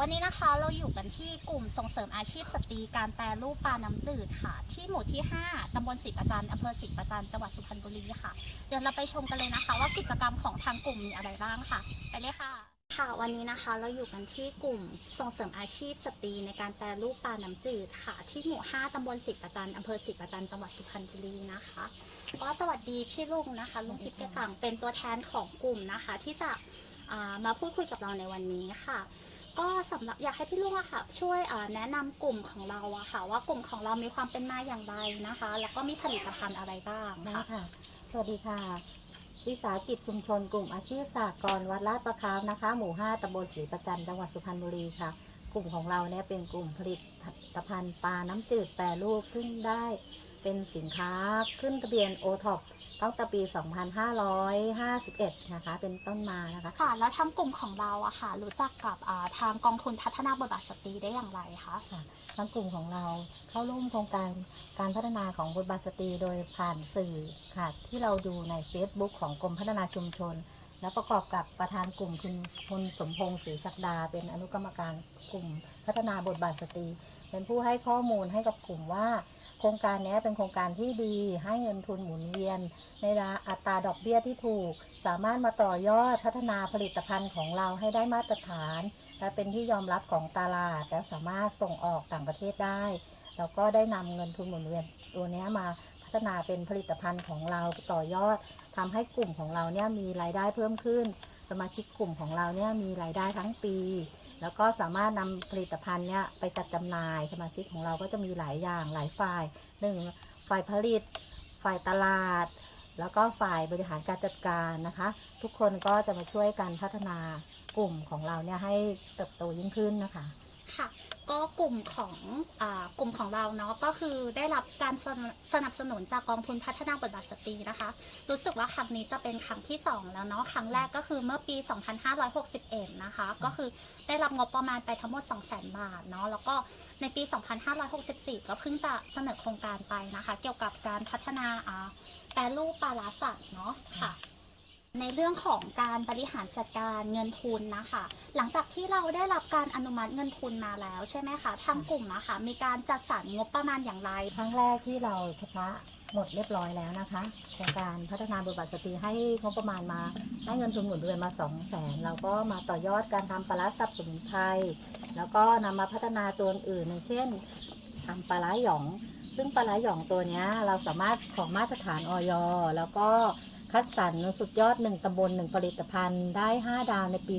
วันนี้นะคะเราอยู่กันที่กลุ่มส่งเสริมอาชีพสตรีการแปรรูปปลาน้ำจืดค่ะ ที่หมู่ที่ 5 ตำบลศรีประจันอำเภอศรีประจันจังหวัดสุพรรณบุรีค่ะ เดี๋ยวเราไปชมกันเลยนะคะ ว่ากิจกรรมของทางกลุ่มมีอะไรบ้างค่ะ ไปเลยค่ะ ค่ะวันนี้นะคะเราอยู่กันที่กลุ่มส่งเสริมอาชีพสตรีในการแปรรูปปลาน้ำจืดค่ะ ที่หมู่ 5 ตำบลศรีประจันอำเภอศรีประจันจังหวัดสุพรรณบุรีนะคะก็สวัสดีพี่ลุงนะคะลุงทิพย์แก่ต่างเป็นตัวแทนของกลุ่มนะคะ ที่จะมาพูดคุยกับเราในวันนี้ค่ะ ก็สำหรับอยากให้พี่ลุงอะค่ะ ช่วยแนะนำกลุ่มของเราอะค่ะ ว่ากลุ่มของเรามีความเป็นมาอย่างไรนะคะ แล้วก็มีผลิตภัณฑ์อะไรบ้างได้ค่ะค่ะ สวัสดีค่ะ วิสาหกิจชุมชนกลุ่มอาชีพสากรวัดลาดประคามนะคะ หมู่ 5ตำบลศรีประจันจังหวัดสุพรรณบุรีค่ะ กลุ่มของเราเนี่ยเป็นกลุ่มผลิตภัณฑ์ปลาน้ำจืดแปรรูปซึ่งได้เป็นสินค้าขึ้นทะเบียนโอท็อป ตั้งแต่ปี 2551 นะคะ เป็นต้นมานะคะ ค่ะ แล้วทางกลุ่มของเราอะค่ะ รู้จักกับอ่าทางกองทุนพัฒนาบทบาทสตรีได้อย่างไรคะ ค่ะทางกลุ่มของเราเข้าร่วมโครงการการพัฒนาของบทบาทสตรีโดยผ่านสื่อค่ะ ที่เราดูใน Facebook ของกรมพัฒนาชุมชน และประกอบกับประธานกลุ่มคุณพลสมพงศ์ศรีศักดา เป็นอนุกรรมการกลุ่มพัฒนาบทบาทสตรี เป็นผู้ให้ข้อมูลให้กับกลุ่มว่าโครงการนี้เป็นโครงการที่ดีให้เงินทุนหมุนเวียน ในราอัตราดอกเบี้ยที่ถูก สามารถมาต่อยอดพัฒนาผลิตภัณฑ์ของเราให้ได้มาตรฐาน และเป็นที่ยอมรับของตลาด และสามารถส่งออกต่างประเทศได้ แล้วก็ได้นำเงินทุนหมุนเวียน ตัวนี้มาพัฒนาเป็นผลิตภัณฑ์ของเราต่อยอดทำให้กลุ่มของเราเนี่ยมีรายได้เพิ่มขึ้น สมาชิกกลุ่มของเราเนี่ยมีรายได้ทั้งปี แล้วก็สามารถนำผลิตภัณฑ์เนี่ยไปจัดจำหน่ายสมาชิกของเราก็จะมีหลายอย่างหลายฝ่ายหนึ่งฝ่ายผลิต ฝ่ายตลาด แล้วก็ฝ่ายบริหารการจัดการนะคะ ทุกคนก็จะมาช่วยกันพัฒนากลุ่มของเราเนี่ยให้เติบโตยิ่งขึ้นนะคะค่ะก็กลุ่มของอกลุ่มของเราเนาะก็คือได้รับการสนับสนับสนุนจากกองทุนพัฒนาบทบาทสตรีนะคะ รู้สึกว่าครั้งนี้จะเป็นครั้งที่ 2 แล้วเนาะครั้งแรกก็คือเมื่อปี 2561 นะคะ ก็คือ ได้รับงบประมาณไปทั้งหมด 200,000 บาทเนาะแล้วก็ในปี 2564 ก็เพิ่งจะเสนอโครงการไปนะคะ เกี่ยวกับการพัฒนาแปรรูปปลาลาสัตว์เนาะค่ะในเรื่องของการบริหารจัดการเงินทุนนะคะ หลังจากที่เราได้รับการอนุมัติเงินทุนมาแล้วใช่ไหมคะทางกลุ่มนะคะมีการจัดสรรงบประมาณอย่างไร ครั้งแรกที่เราชำระ หมดเรียบร้อยแล้วนะคะโครงการพัฒนาบทบาทสตรีให้งบประมาณมาให้เงินทุนหมุนเวียนมา2 0 0แสนเราก็มาต่อยอดการทำปลาร้าสับสมุนไพรแล้วก็นำมาพัฒนาตัวอื่นอย่างเช่นทำปลาร้าหยอง ซึ่งปลาร้าหยองตัวเนี้ยเราสามารถของมาตรฐานออยแล้วก็คัดสรรสุดยอด 1ตำบล 1 ผลิตภัณฑ์ได้ 5 ดาวในปี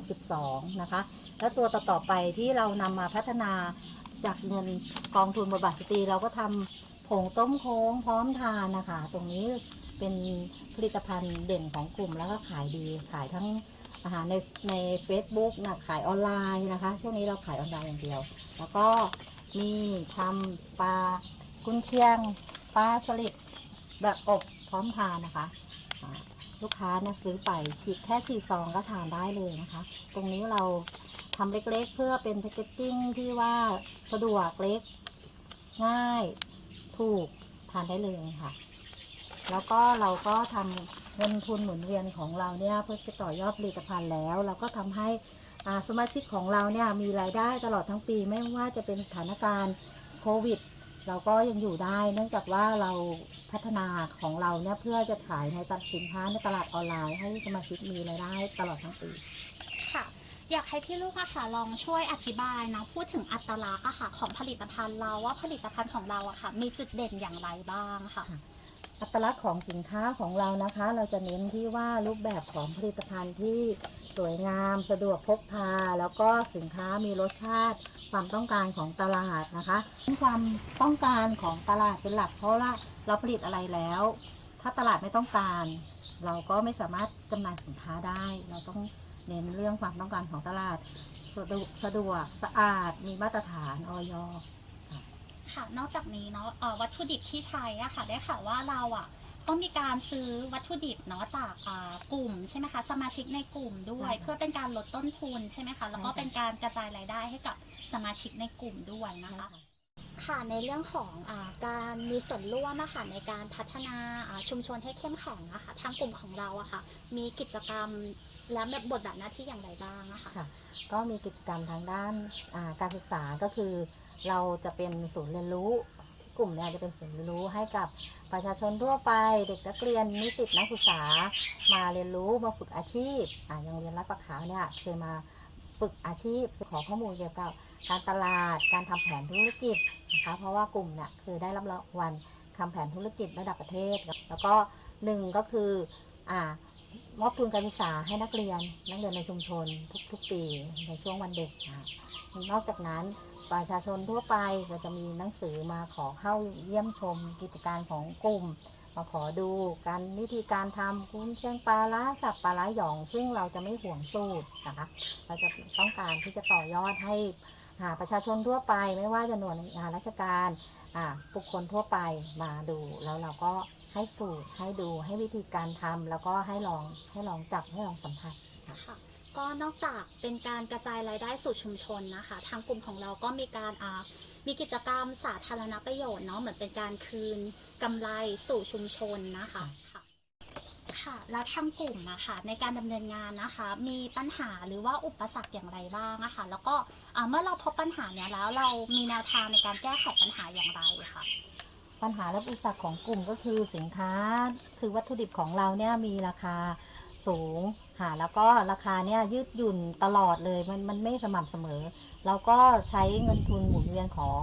2562 นะคะ และตัวต่อๆไปที่เรานำมาพัฒนาจากเงินกองทุนบทบาทสตรีเราก็ทำ ผงต้มโค้งพร้อมทานนะคะ ตรงนี้เป็นผลิตภัณฑ์เด่นของกลุ่มแล้วก็ขายดีขายทั้งอาหารในใน Facebook นะขายออนไลน์นะคะ ช่วงนี้เราขายออนไลน์อย่างเดียว แล้วก็มีทำปลากุนเชียงปลาสลิดแบบอบพร้อมทานนะคะ ลูกค้าเนี่ยซื้อไปฉีกแค่ฉีกซองก็ทานได้เลยนะคะ ตรงนี้เราทำเล็กๆ เพื่อเป็นแพคเกจจิ้งที่ว่าสะดวกเล็กง่าย ถูกทานได้เลยค่ะ แล้วก็เราก็ทำเงินทุนหมุนเวียนของเราเนี่ยเพื่อจะต่อยอดผลิตภัณฑ์แล้ว เราก็ทำให้สมาชิกของเราเนี่ยมีรายได้ตลอดทั้งปีไม่ว่าจะเป็นสถานการณ์โควิด เราก็ยังอยู่ได้ เนื่องจากว่าเราพัฒนาของเราเนี่ยเพื่อจะขายในตลาดสินค้าในตลาดออนไลน์ ให้สมาชิกมีรายได้ตลอดทั้งปี อยากให้พี่ลูกอะค่ะลองช่วยอธิบายนะพูดถึงอัตลักษณ์อะค่ะ ของผลิตภัณฑ์เราว่าผลิตภัณฑ์ของเราอะค่ะ มีจุดเด่นอย่างไรบ้างค่ะ อัตลักษณ์ของสินค้าของเรานะคะ เราจะเน้นที่ว่ารูปแบบของผลิตภัณฑ์ที่สวยงาม สะดวกพกพา แล้วก็สินค้ามีรสชาติ ความต้องการของตลาดนะคะความต้องการของตลาดเป็นหลัก เพราะว่าเราผลิตอะไรแล้ว ถ้าตลาดไม่ต้องการ เราก็ไม่สามารถจำหน่ายสินค้าได้เราต้อง เน้นเรื่องความต้องการของตลาด สะดวกสะดวกสะอาด มีมาตรฐานออยค่ะ นอกจากนี้เนาะเอ่อวัตถุดิบที่ใช้อะค่ะ ได้ข่าวว่าเราอะก็มีการซื้อวัตถุดิบเนาะจากอ่ากลุ่มใช่ไหมคะสมาชิกในกลุ่มด้วย ใช่ค่ะเพื่อเป็นการลดต้นทุนใช่ไหมคะแล้วก็ใช่ค่ะ เป็นการกระจายรายได้ให้กับสมาชิกในกลุ่มด้วยนะคะ ค่ะในเรื่องของอาการมีส่วนร่วมอะค่ะในการพัฒนาอ่าชุมชนให้เข้มแข็งนะคะทางกลุ่มของเราอะค่ะมีกิจกรรม และแบบบทบาทหน้าที่อย่างไรบ้างอะคะค่ะ ก็มีกิจกรรมทางด้านอ่าการศึกษาก็คือ เราจะเป็นศูนย์เรียนรู้ที่กลุ่มเนี่ยจะเป็นศูนย์เรียนรู้ให้กับประชาชนทั่วไป เด็กนักเรียนนิสิตนักศึกษา มาเรียนรู้มาฝึกอาชีพอ่าอย่างเรียนรัฐประขาวเนี่ยเคยมาฝึกอาชีพขอข้อมูลเกี่ยวกับการตลาดการทำแผนธุรกิจนะคะเพราะว่ากลุ่มเนี่ยคือได้รับรางวัลทำแผนธุรกิจระดับประเทศ แล้วก็หนึ่งก็คืออ่า มอบทุนการศึกษาให้นักเรียน นักเรียนในชุมชน ทุกๆปีในช่วงวันเด็กนะนอกจากนั้นประชาชนทั่วไปก็จะมีหนังสือมาขอเข้าเยี่ยมชมกิจการของกลุ่ม มาขอดูการวิธีการทำกุ้งเชียงปลาล้าสับปลาล้าหยอง ซึ่งเราจะไม่ห่วงสูตรนะคะเราจะต้องการที่จะต่อยอดให้หาประชาชนทั่วไปไม่ว่าจะหน่วยงานราชการ บุคคลทั่วไปมาดู แล้วเราก็ให้สูตรให้ดูให้วิธีการทำแล้วก็ให้ลองให้ลองจับให้ลองสัมผัสค่ะก็นอกจากเป็นการกระจายรายได้สู่ชุมชนนะคะ ทางกลุ่มของเราก็มีการอ่ามีกิจกรรมสาธารณประโยชน์เนาะเหมือนเป็นการคืนกำไรสู่ชุมชนนะคะ ค่ะ แล้วทางกลุ่มนะคะในการดำเนินงานนะคะ มีปัญหาหรือว่าอุปสรรคอย่างไรบ้างนะคะ แล้วก็เมื่อเราพบปัญหาเนี้ยแล้วเรามีแนวทางในการแก้ไขปัญหาอย่างไรคะปัญหาและอุปสรรคของกลุ่มก็คือสินค้า คือวัตถุดิบของเราเนี่ยมีราคาสูงค่ะแล้วก็ราคาเนี่ยยืดหยุ่นตลอดเลยมันมันไม่สม่ำเสมอ เราก็ใช้เงินทุนหมุนเวียนของ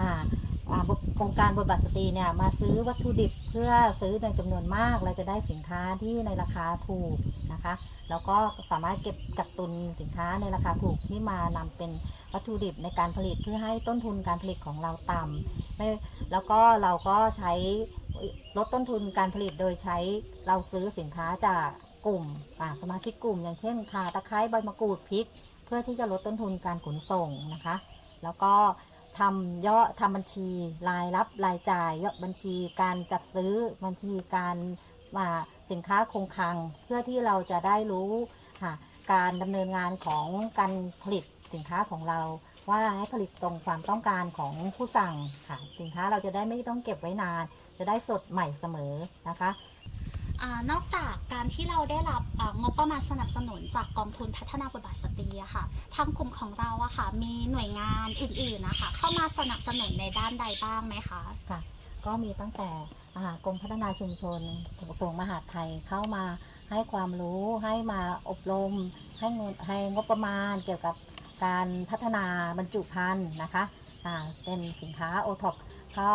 อ่า อ่าโครงการบทบาทสตรีเนี่ยมาซื้อวัตถุดิบเพื่อซื้อในจำนวนมากเราจะได้สินค้าที่ในราคาถูกนะคะแล้วก็สามารถเก็บกักตุนสินค้าในราคาถูกที่มานำเป็นวัตถุดิบในการผลิตเพื่อให้ต้นทุนการผลิตของเราต่ำไม่แล้วก็เราก็ใช้ลดต้นทุนการผลิตโดยใช้เราซื้อสินค้าจากกลุ่มสมาชิกกลุ่ม อย่างเช่นข่าตะไคร้ใบมะกรูดพริก เพื่อที่จะลดต้นทุนการขนส่งนะคะ แล้วก็ ทำยอดทำบัญชีรายรับรายจ่ายยอดบัญชีการจัดซื้อบัญชีการมาสินค้าคงคลัง เพื่อที่เราจะได้รู้ค่ะการดำเนินงานของการผลิตสินค้าของเรา ว่าให้ผลิตตรงความต้องการของผู้สั่งค่ะ สินค้าเราจะได้ไม่ต้องเก็บไว้นาน จะได้สดใหม่เสมอนะคะ อนอกจากการที่เราได้รับงบประมาณสนับสนุนจากกองทุนพัฒนาบทบาทสตรีอะค่ะทางกลุ่มของเราอะค่ะ มีหน่วยงานอื่นๆนะคะเข้ามาสนับสนุนในด้านใดบ้างไหมคะค่ะ ก็มีตั้งแต่กรมพัฒนาชุมชนกระทรวงมหาดไทยเข้ามาให้ความรู้ให้มาอบรม ให้เงินให้งบประมาณเกี่ยวกับการพัฒนาบรรจุภัณฑ์นะคะเป็นสินค้าโอท็อปก็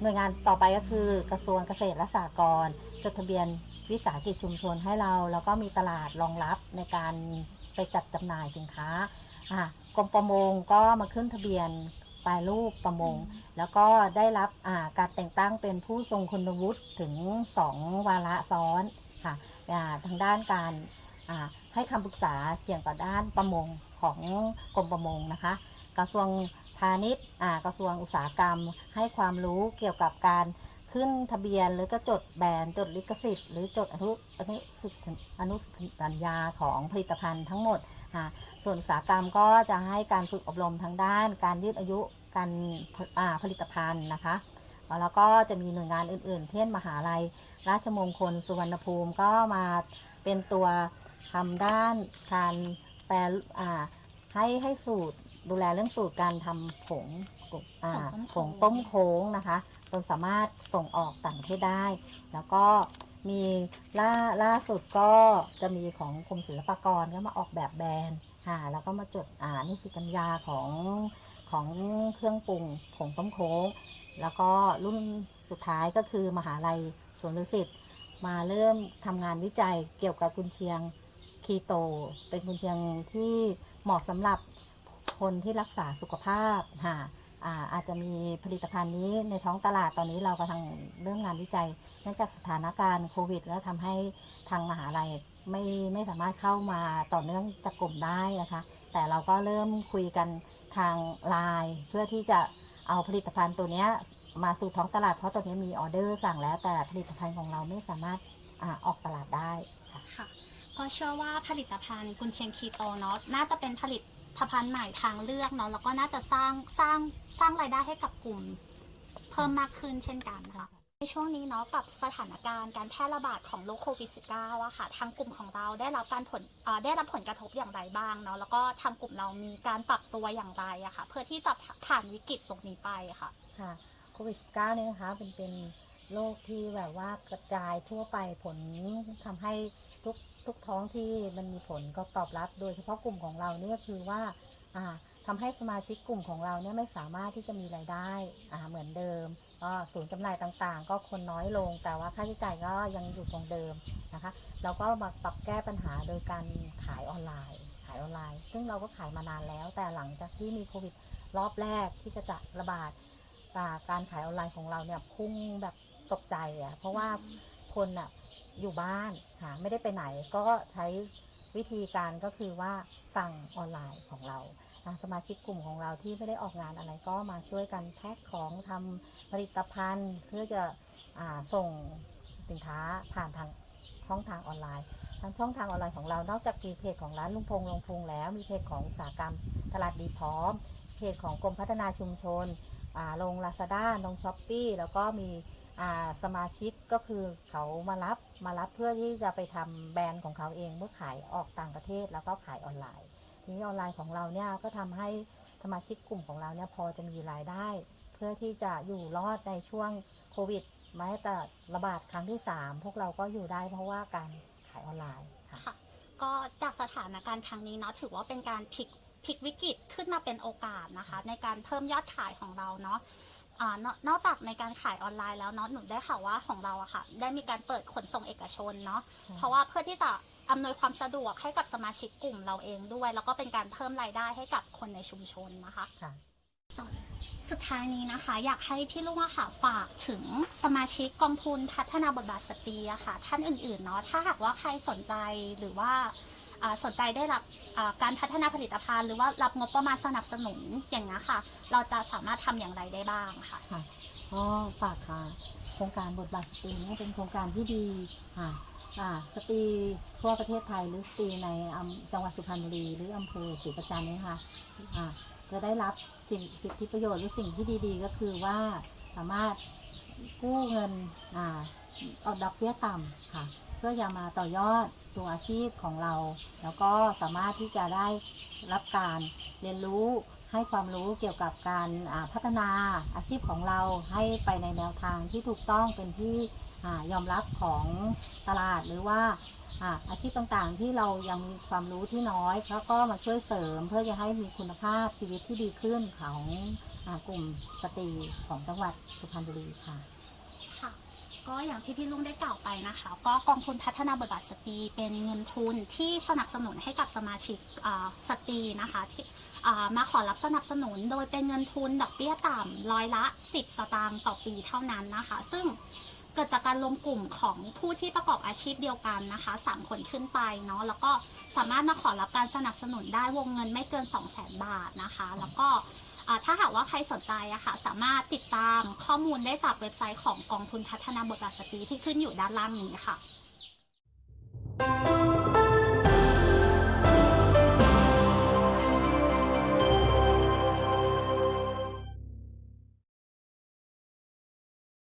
หน่วยงานต่อไปก็คือกระทรวงเกษตรและสหกรณ์จดทะเบียนวิสาหกิจชุมชนให้เรา แล้วก็มีตลาดรองรับในการไปจัดจำหน่ายสินค้าอ่ากรมประมงก็มาขึ้นทะเบียนปลายรูปประมง แล้วก็ได้รับาการแต่งตั้งเป็นผู้ทรงคุณวุฒิถึง 2 วาระซ้อนค่ะาทางด้านการาให้คำปรึกษาเกี่ยวกับด้านประมงของกรมประมงนะคะ กระทรวง พาณิชย์กระทรวงอุตสาหกรรม ให้ความรู้เกี่ยวกับการขึ้นทะเบียนหรือก็จดแบรนด์จดลิขสิทธิ์หรือจดอนุอนุสิทธิ์อนุสัญญาของผลิตภัณฑ์ทั้งหมดค่ะส่วนอุตสาหกรรมก็จะให้การฝึกอบรมทางด้าน การยืดอายุการผลิตภัณฑ์นะคะแล้วก็จะมีหน่วยงานอื่นๆ เช่นมหาลัย ราชมงคลสุวรรณภูมิก็มาเป็นตัวทำด้านการแปลให้ให้สูตร ดูแลเรื่องสูตรการทำผงอ่าผงต้มโค้งนะคะจนสามารถส่งออกต่างประเทศได้ แล้วก็มีล่าล่าสุดก็จะมีของกรมศิลปากรก็มาออกแบบแบรนด์ค่ะแล้วก็มาจดอ่านิสิตกัญญาของของเครื่องปรุงผงต้มโค้ง แล้วก็รุ่นสุดท้ายก็คือมหาลัยสวนดุสิตมาเริ่มทำงานวิจัยเกี่ยวกับกุนเชียงคีโต เป็นกุนเชียงที่เหมาะสำหรับ คนที่รักษาสุขภาพค่ะอาจจะมีผลิตภัณฑ์นี้ในท้องตลาดตอนนี้เรากำลังเรื่องงานวิจัยเนื่องจากสถานการณ์โควิด แล้วทำให้ทางมหาลัยไม่ไม่สามารถเข้ามาต่อเนื่องจากกลุ่มได้นะคะ แต่เราก็เริ่มคุยกันทางไลน์เพื่อที่จะเอาผลิตภัณฑ์ตัวนี้มาสู่ท้องตลาดเพราะตอนนี้มีออเดอร์สั่งแล้ว แต่ผลิตภัณฑ์ของเราไม่สามารถอออกตลาดได้ค่ะค่ะเพราะเชื่อว่าผลิตภัณฑ์กุนเชียงคีโตเนาะน่าจะเป็นผลิต ภัณฑ์ใหม่ทางเลือกเนาะแล้วก็น่าจะสร้างสร้างสร้างรายได้ให้กับกลุ่ม เพิ่มมากขึ้นเช่นกันค่ะในช่วงนี้เนาะกับสถานการณ์การแพร่ระบาดของโรคโควิด -19 อะค่ะทางกลุ่มของเราได้รับการผลได้รับผลกระทบอย่างไรบ้างเนาะแล้วก็ทางกลุ่มเรามีการปรับตัวอย่างไรอะค่ะ เพื่อที่จะผ่านวิกฤตตรงนี้ไปค่ะค่ะโควิด -19 เนี่ยนะคะเป็นเป็นโรคที่แบบว่ากระจายทั่วไปผลทำให้ ทุกทุกท้องที่มันมีผลก็ตอบรับ โดยเฉพาะกลุ่มของเราเนี่ยก็คือว่าอ่าทำให้สมาชิกกลุ่มของเราเนี่ยไม่สามารถที่จะมีรายได้อ่าเหมือนเดิมก็ศูนย์จำหน่ายต่างๆ ก็คนน้อยลง แต่ว่าค่าใช้จ่ายก็ยังอยู่คงเดิมนะคะเราก็มาปรับแก้ปัญหาโดยการขายออนไลน์ขายออนไลน์ ซึ่งเราก็ขายมานานแล้ว แต่หลังจากที่มีโควิดรอบแรกที่จะจะระบาดการขายออนไลน์ของเราเนี่ยพุ่งแบบตกใจอะ่ะเพราะว่าคนอะ อยู่บ้านหาไม่ได้ไปไหนก็ใช้วิธีการก็คือว่าสั่งออนไลน์ของเรา สมาชิกกลุ่มของเราที่ไม่ได้ออกงานอะไรก็มาช่วยกันแพ็คของทำผลิตภัณฑ์ เพื่อจะอส่งสินค้าผ่านทางช่องทางออนไลน์ทางช่องทางออนไลน์ของเรา นอกจากมีเพจของร้านลุงพงลงพุงแล้ว มีเพจของอุตสาหกรรมตลาดดีพร้อม เพจของกรมพัฒนาชุมชนอ่าลง Lazada ลง s h อ p e e แล้วก็มี สมาชิกก็คือเขามารับมารับเพื่อที่จะไปทำแบรนด์ของเขาเองเพื่อขายออกต่างประเทศแล้วก็ขายออนไลน์ทีนี้ออนไลน์ของเราเนี่ยก็ทำให้สมาชิกกลุ่มของเราเนี่ยพอจะมีรายได้ เพื่อที่จะอยู่รอดในช่วงโควิดแม้แต่ระบาดครั้งที่ 3 พวกเราก็อยู่ได้เพราะว่าการขายออนไลน์ค่ะค่ะก็จากสถานการณ์ครั้งนี้เนาะถือว่าเป็นการพลิกพลิกวิกฤตขึ้นมาเป็นโอกาสนะคะ ในการเพิ่มยอดขายของเราเนาะ อ่านอกนอกจากในการขายออนไลน์แล้วเนาะหนูได้ข่าวว่าของเราอะค่ะ ได้มีการเปิดขนส่งเอกชนเนาะเพราะว่าเพื่อที่จะอำนวยความสะดวกให้กับสมาชิกกลุ่มเราเองด้วย แล้วก็เป็นการเพิ่มรายได้ให้กับคนในชุมชนนะคะค่ะสุดท้ายนี้นะคะ อยากให้พี่ลุงอะค่ะฝากถึงสมาชิกกองทุนพัฒนาบทบาทสตรีอะค่ะ ท่านอื่นๆเนาะถ้าหากว่าใครสนใจหรือว่าอ่าสนใจได้รับอ่า การพัฒนาผลิตภัณฑ์หรือว่ารับงบประมาณสนับสนุนอย่างนี้ค่ะ เราจะสามารถทำอย่างไรได้บ้างค่ะค่ะก็ฝากค่ะ โครงการบทบาทสตรีนี่เป็นโครงการที่ดีค่ะอ่าสตรีทั่วประเทศไทยหรือสตรีในจังหวัดสุพรรณบุรีหรืออำเภอศรีประจันต์เนี่ยค่ะจะได้รับสิ่งสิทธิประโยชน์หรือสิ่งที่ดีๆ ก็คือว่าสามารถกู้เงินอ่าอดอกเบี้ยต่ำค่ะ เพื่อจะมาต่อยอด ตัวอาชีพของเรา แล้วก็สามารถที่จะได้รับการเรียนรู้ให้ความรู้เกี่ยวกับการพัฒนาอาชีพของเราให้ไปในแนวทางที่ถูกต้องเป็นที่อยอมรับของตลาดหรือว่าอาชีพต่างๆ ที่เรายังมีความรู้ที่น้อยแล้วก็มาช่วยเสริมเพื่อจะให้มีคุณภาพชีวิตที่ดีขึ้นของอกลุ่มสตรีของจังหวัดสุพรรณบุรีค่ะ ก็อย่างที่พี่ลุงได้กล่าวไปนะคะ ก็กองทุนพัฒนาบทบาทสตรีเป็นเงินทุนที่สนับสนุนให้กับสมาชิกสตรีนะคะที่มาขอรับสนับสนุนโดยเป็นเงินทุนดอกเบี้ยต่ำร้อยละ 10 สตางค์ต่อปีเท่านั้นนะคะ ซึ่งเกิดจากการรวมกลุ่มของผู้ที่ประกอบอาชีพเดียวกันนะคะสามคนขึ้นไปเนาะแล้วก็สามารถมาขอรับการสนับสนุนได้วงเงินไม่เกิน 2 0 0 0 0 0 บาทนะคะ แล้วก็ ถ้าหากว่าใครสนใจอะค่ะสามารถติดตามข้อมูลได้จากเว็บไซต์ของกองทุนพัฒนาบทบาทสตรีที่ขึ้นอยู่ด้านล่างนี้ค่ะ